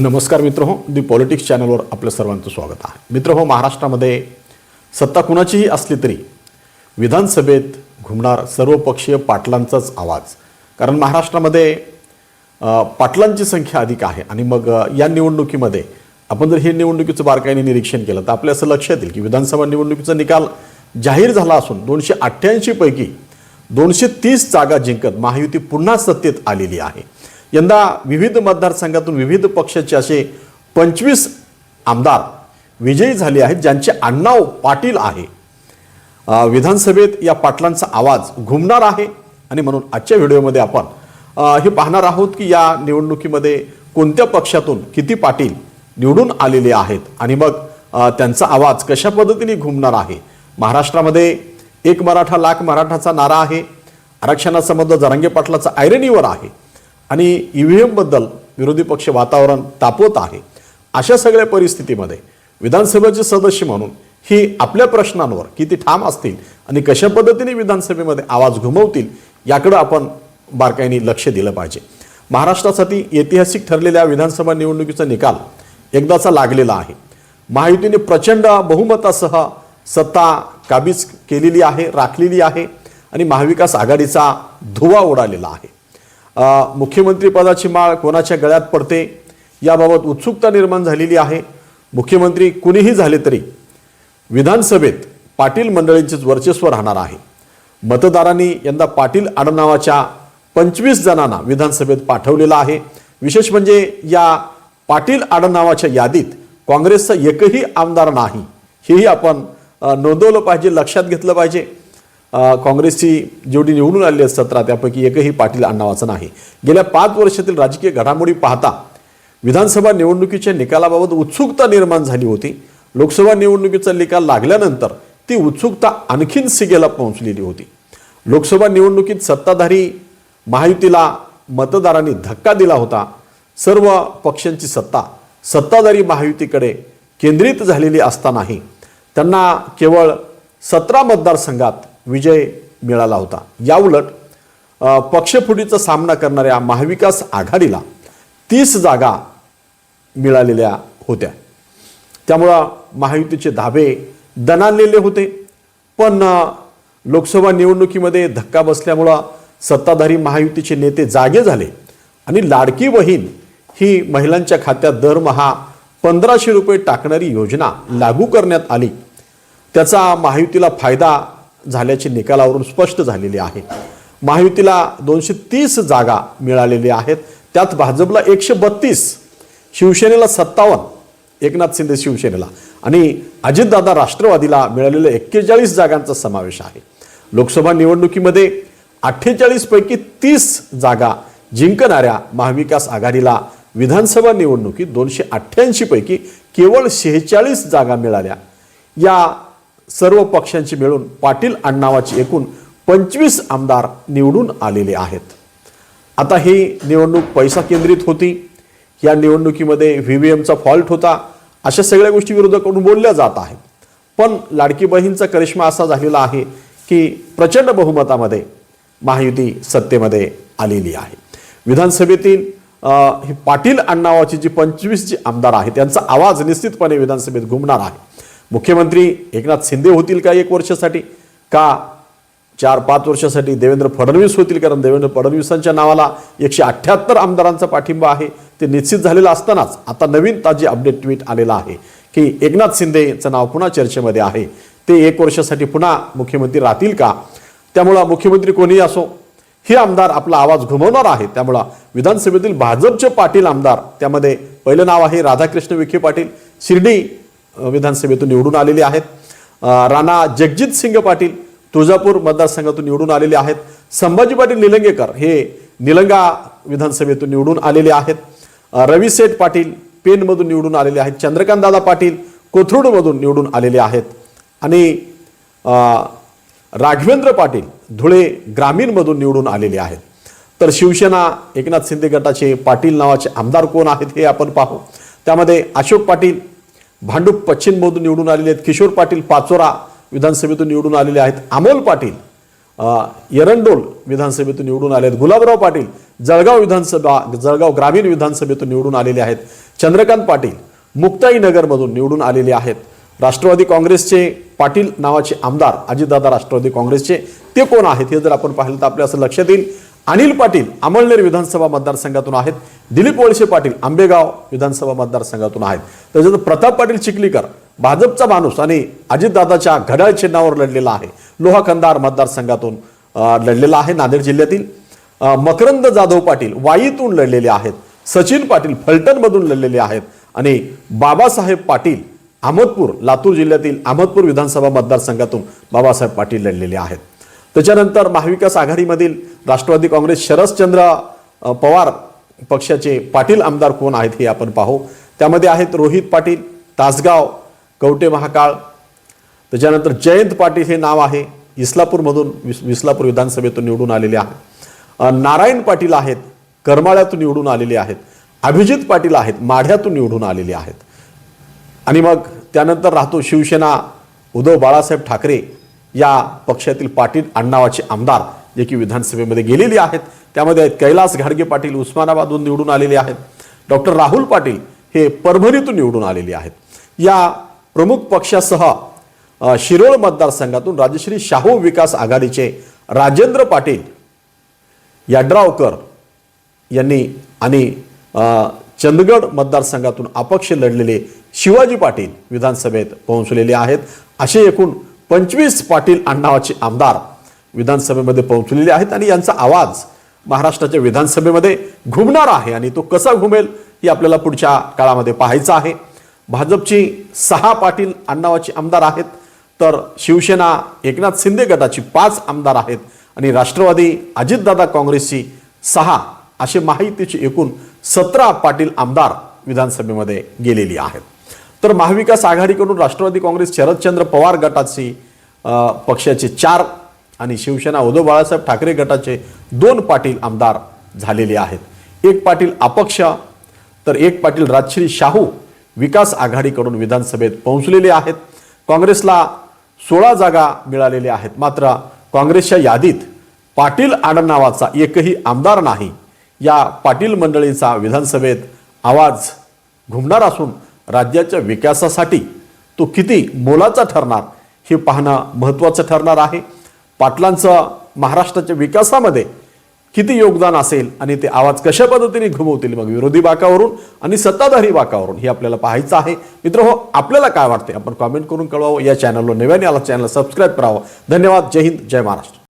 नमस्कार मित्र हो दी पॉलिटिक्स चॅनलवर आपलं सर्वांचं स्वागत आहे. मित्र हो महाराष्ट्रामध्ये सत्ता कुणाचीही असली तरी विधानसभेत घुमणार सर्वपक्षीय पाटलांचाच आवाज. कारण महाराष्ट्रामध्ये पाटलांची संख्या अधिक आहे आणि मग या निवडणुकीमध्ये आपण जर हे निवडणुकीचं बारकाईने निरीक्षण केलं तर आपल्या असं लक्षात येईल की विधानसभा निवडणुकीचा निकाल जाहीर झाला असून दोनशे अठ्ठ्याऐंशीपैकी दोनशे तीस जागा जिंकत महायुती पुन्हा सत्तेत आलेली आहे. यंदा विविध मतदारसंघातून विविध पक्षाचे असे पंचवीस आमदार विजयी झाले आहेत ज्यांचे आडनाव पाटील आहे. विधानसभेत या पाटलांचा आवाज घुमणार आहे आणि म्हणून आजच्या व्हिडिओमध्ये आपण हे पाहणार आहोत की या निवडणुकीमध्ये कोणत्या पक्षातून किती पाटील निवडून आलेले आहेत आणि मग त्यांचा आवाज कशा पद्धतीने घुमणार आहे. महाराष्ट्रामध्ये एक मराठा लाख मराठाचा नारा आहे. आरक्षणासंबंध जरंगे जरांगे पाटलाचा आयरनीवर आहे. आणि ई व्ही एमबद्दल विरोधी पक्ष वातावरण तापवत आहे. अशा सगळ्या परिस्थितीमध्ये विधानसभेचे सदस्य म्हणून ही आपल्या प्रश्नांवर किती ठाम असतील आणि कशा पद्धतीने विधानसभेमध्ये आवाज घुमवतील याकडं आपण बारकाईने लक्ष दिलं पाहिजे. महाराष्ट्रासाठी ऐतिहासिक ठरलेल्या विधानसभा निवडणुकीचा निकाल एकदाचा लागलेला आहे. महायुतीने प्रचंड बहुमतासह सत्ता काबीज केलेली आहे राखलेली आहे आणि महाविकास आघाडीचा धुवा उडालेला आहे. मुख्यमंत्रीपदाची माळ कोणाच्या गळ्यात पडते याबाबत उत्सुकता निर्माण झालेली आहे. मुख्यमंत्री कुणीही झाले तरी विधानसभेत पाटील मंडळींचेच वर्चस्व राहणार आहे. मतदारांनी यंदा पाटील आडनावाच्या पंचवीस जणांना विधानसभेत पाठवलेलं आहे. विशेष म्हणजे या पाटील आडनावाच्या यादीत काँग्रेसचा एकही आमदार नाही. हेही आपण नोंदवलं पाहिजे लक्षात घेतलं पाहिजे. काँग्रेसची जेवढी निवडून आलेली आहेत सतरा त्यापैकी एकही पाटील अण्णावाचं नाही. गेल्या पाच वर्षातील राजकीय घडामोडी पाहता विधानसभा निवडणुकीच्या निकालाबाबत उत्सुकता निर्माण झाली होती. लोकसभा निवडणुकीचा निकाल लागल्यानंतर ती उत्सुकता आणखीन सिगेला पोहोचलेली होती. लोकसभा निवडणुकीत सत्ताधारी महायुतीला मतदारांनी धक्का दिला होता. सर्व पक्षांची सत्ता सत्ताधारी महायुतीकडे केंद्रित झालेली असतानाही त्यांना केवळ सतरा मतदारसंघात विजय मिळाला होता. याउलट पक्षफुटीचा सामना करणाऱ्या महाविकास आघाडीला तीस जागा मिळालेल्या होत्या. त्यामुळं महायुतीचे धाबे दणाणलेले होते. पण लोकसभा निवडणुकीमध्ये धक्का बसल्यामुळं सत्ताधारी महायुतीचे नेते जागे झाले आणि लाडकी बहीण ही महिलांच्या खात्यात दरमहा पंधराशे रुपये टाकणारी योजना लागू करण्यात आली. त्याचा महायुतीला फायदा झाल्याचे निकालावरून स्पष्ट झालेले आहे. महायुतीला दोनशे तीस जागा मिळालेल्या आहेत. त्यात भाजपला एकशे बत्तीस शिवसेनेला सत्तावन्न एकनाथ शिंदे शिवसेनेला आणि अजितदादा राष्ट्रवादीला मिळालेल्या एक्केचाळीस जागांचा समावेश आहे. लोकसभा निवडणुकीमध्ये अठ्ठेचाळीसपैकी तीस जागा जिंकणाऱ्या महाविकास आघाडीला विधानसभा निवडणुकीत दोनशे अठ्ठ्याऐंशी पैकी केवळ शेहेचाळीस जागा मिळाल्या. या सर्व पक्षांची मिळून पाटील अण्णावाची एकूण पंचवीस आमदार निवडून आलेले आहेत. आता ही निवडणूक पैसा केंद्रित होती. या निवडणुकीमध्ये व्ही व्ही एमचा फॉल्ट होता. अशा सगळ्या गोष्टी विरोधकडून बोलल्या जात आहेत. पण लाडकी बहीणचा करिश्मा असा झालेला आहे की प्रचंड बहुमतामध्ये महायुती सत्तेमध्ये आलेली आहे. विधानसभेतील पाटील अण्णावाची जी पंचवीस जी आमदार आहेत त्यांचा आवाज निश्चितपणे विधानसभेत घुमणार आहे. मुख्यमंत्री एकनाथ शिंदे होतील का एक वर्षासाठी? का चार पाच वर्षासाठी देवेंद्र फडणवीस होतील? कारण देवेंद्र फडणवीसांच्या नावाला एकशे अठ्ठ्याहत्तर आमदारांचा पाठिंबा आहे. ते निश्चित झालेलं असतानाच आता नवीन ताजी अपडेट ट्विट आलेलं आहे की एकनाथ शिंदेचं नाव पुन्हा चर्चेमध्ये आहे. ते एक वर्षासाठी पुन्हा मुख्यमंत्री राहतील का? त्यामुळं मुख्यमंत्री कोणीही असो हे आमदार आपला आवाज घुमवणार आहे. त्यामुळं विधानसभेतील भाजपचे पाटील आमदार त्यामध्ये पहिलं नाव आहे राधाकृष्ण विखे पाटील. शिर्डी विधानसभेतून निवडून आलेले आहेत. राणा जगजित सिंग पाटील तुळजापूर मतदारसंघातून निवडून आलेले आहेत. संभाजी पाटील निलंगेकर हे निलंगा विधानसभेतून निवडून आलेले आहेत. रवी सेठ पाटील पेनमधून निवडून आलेले आहेत. चंद्रकांतदादा पाटील कोथरूडमधून निवडून आलेले आहेत. आणि राघवेंद्र पाटील धुळे ग्रामीणमधून निवडून आलेले आहेत. तर शिवसेना एकनाथ शिंदे गटाचे पाटील नावाचे आमदार कोण आहेत हे आपण पाहू. त्यामध्ये अशोक पाटील भांडूप पश्चिममधून निवडून आलेले आहेत. किशोर पाटील पाचोरा विधानसभेतून निवडून आलेले आहेत. अमोल पाटील एरंडोल विधानसभेतून निवडून आले आहेत गुलाबराव पाटील जळगाव विधानसभा जळगाव ग्रामीण विधानसभेतून निवडून आलेले आहेत. चंद्रकांत पाटील मुक्ताईनगरमधून निवडून आलेले आहेत. राष्ट्रवादी काँग्रेसचे पाटील नावाचे आमदार अजितदादा राष्ट्रवादी काँग्रेसचे ते कोण आहेत हे जर आपण पाहिलं तर आपल्या असं लक्षात येईल. अनिल पाटील अमळनेर विधानसभा मतदारसंघातून आहेत. दिलीप वळसे पाटील आंबेगाव विधानसभा मतदारसंघातून आहेत. त्याच्यात प्रताप पाटील चिखलीकर भाजपचा माणूस आणि अजितदादाच्या घड्याळ चिन्हावर लढलेला आहे. लोहा कंधार मतदारसंघातून लढलेला आहे नांदेड जिल्ह्यातील. मकरंद जाधव पाटील वाईतून लढलेले आहेत. सचिन पाटील फलटणमधून लढलेले आहेत. आणि बाबासाहेब पाटील अहमदपूर लातूर जिल्ह्यातील अहमदपूर विधानसभा मतदारसंघातून बाबासाहेब पाटील लढलेले आहेत. त्याच्यानंतर महाविकास आघाडीमधील राष्ट्रवादी काँग्रेस शरदचंद्र पवार पक्षाचे पाटील आमदार कोण आहेत हे आपण पाहू. त्यामध्ये आहेत रोहित पाटील तासगाव कवटे महाकाळ. त्याच्यानंतर जयंत पाटील हे नाव आहे. इस्लापूरमधून विस विस्लापूर विधानसभेतून निवडून आलेले आहे नारायण पाटील आहेत. करमाळ्यातून निवडून आलेले आहेत. अभिजित पाटील आहेत. माढ्यातून निवडून आलेले आहेत. आणि मग त्यानंतर राहतो शिवसेना उद्धव बाळासाहेब ठाकरे. या पक्षातील पाटील अण्णावाचे आमदार जे की विधानसभेमध्ये गेलेले आहेत त्यामध्ये आहेत कैलास घाडगे पाटील उस्मानाबादहून निवडून आलेले आहेत. डॉक्टर राहुल पाटील हे परभणीतून निवडून आलेले आहेत. या प्रमुख पक्षासह शिरोळ मतदारसंघातून राजश्री शाहू विकास आघाडीचे राजेंद्र पाटील याड्रावकर यांनी आणि चंदगड मतदारसंघातून अपक्ष लढलेले शिवाजी पाटील विधानसभेत पोहोचलेले आहेत. असे एकूण पंचवीस पाटील अण्णावाचे आमदार विधानसभेमध्ये पोहोचलेले आहेत आणि यांचा आवाज महाराष्ट्राच्या विधानसभेमध्ये घुमणार आहे आणि तो कसा घुमेल हे आपल्याला पुढच्या काळामध्ये पाहायचं आहे. भाजपची सहा पाटील अण्णावाचे आमदार आहेत तर शिवसेना एकनाथ शिंदे गटाची पाच आमदार आहेत आणि राष्ट्रवादी अजितदादा काँग्रेसची सहा असे माहितीचे एकूण सतरा पाटील आमदार विधानसभेमध्ये गेलेली आहेत. तर महाविकास आघाडीकडून राष्ट्रवादी काँग्रेस शरदचंद्र पवार गटाची पक्षाचे चार आणि शिवसेना उद्धव बाळासाहेब ठाकरे गटाचे दोन पाटील आमदार झालेले आहेत. एक पाटील अपक्ष तर एक पाटील राजश्री शाहू विकास आघाडीकडून विधानसभेत पोहोचलेले आहेत. काँग्रेसला सोळा जागा मिळालेल्या आहेत. मात्र काँग्रेसच्या यादीत पाटील आडनावाचा एकही आमदार नाही. या पाटील मंडळीचा विधानसभेत आवाज घुमणार असून राज्याच्या विकासासाठी तो किती मोलाचा ठरणार हे पाहणं महत्त्वाचं ठरणार आहे. पाटलांचं महाराष्ट्राच्या विकासामध्ये किती योगदान असेल आणि ते आवाज कशा पद्धतीने घुमवतील मग विरोधी बाकावरून आणि सत्ताधारी बाकावरून हे आपल्याला पाहायचं आहे. मित्र हो आपल्याला काय वाटते आपण कॉमेंट करून कळवावं. या चॅनलवर नव्याने आला चॅनल सबस्क्राईब करावं. धन्यवाद. जय हिंद. जय महाराष्ट्र.